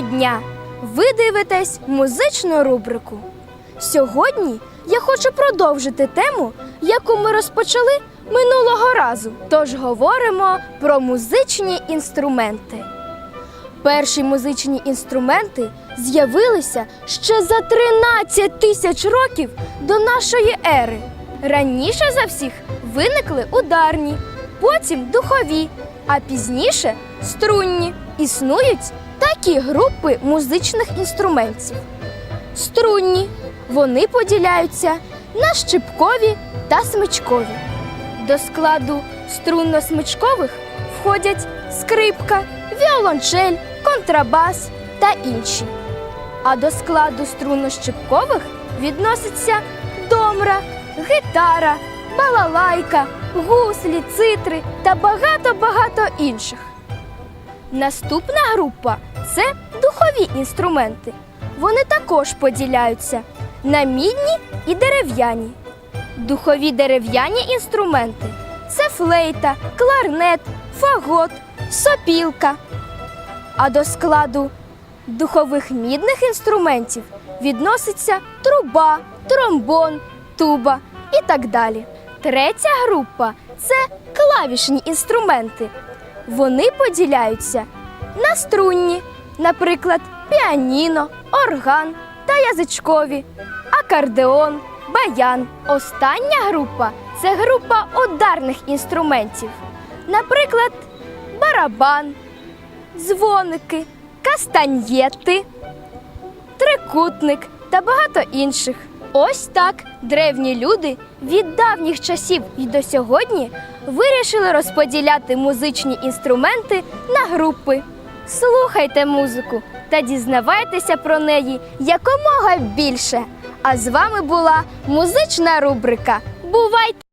дня! Ви дивитесь музичну рубрику. Сьогодні я хочу продовжити тему, яку ми розпочали минулого разу. Тож говоримо про музичні інструменти. Перші музичні інструменти з'явилися ще за 13 тисяч років до нашої ери. Раніше за всіх виникли ударні, потім духові, а пізніше струнні. Існують такі групи музичних інструментів. Струнні вони поділяються на щипкові та смичкові. До складу струнно-смичкових входять скрипка, віолончель, контрабас та інші. А до складу струнно-щипкових відносяться домра, гітара, балалайка, гуслі, цитри та багато-багато інших. Наступна група це духові інструменти. Вони також поділяються на мідні і дерев'яні. Духові дерев'яні інструменти це флейта, кларнет, фагот, сопілка. А до складу духових мідних інструментів відноситься труба, тромбон, туба і так далі. Третя група це клавішні інструменти. Вони поділяються на струнні, наприклад, піаніно, орган та язичкові, акордеон, баян. Остання група це група ударних інструментів, наприклад, барабан, дзвоники, кастаньєти, трикутник та багато інших. Ось так древні люди від давніх часів і до сьогодні вирішили розподіляти музичні інструменти на групи. Слухайте музику та дізнавайтеся про неї якомога більше. А з вами була музична рубрика. Бувайте!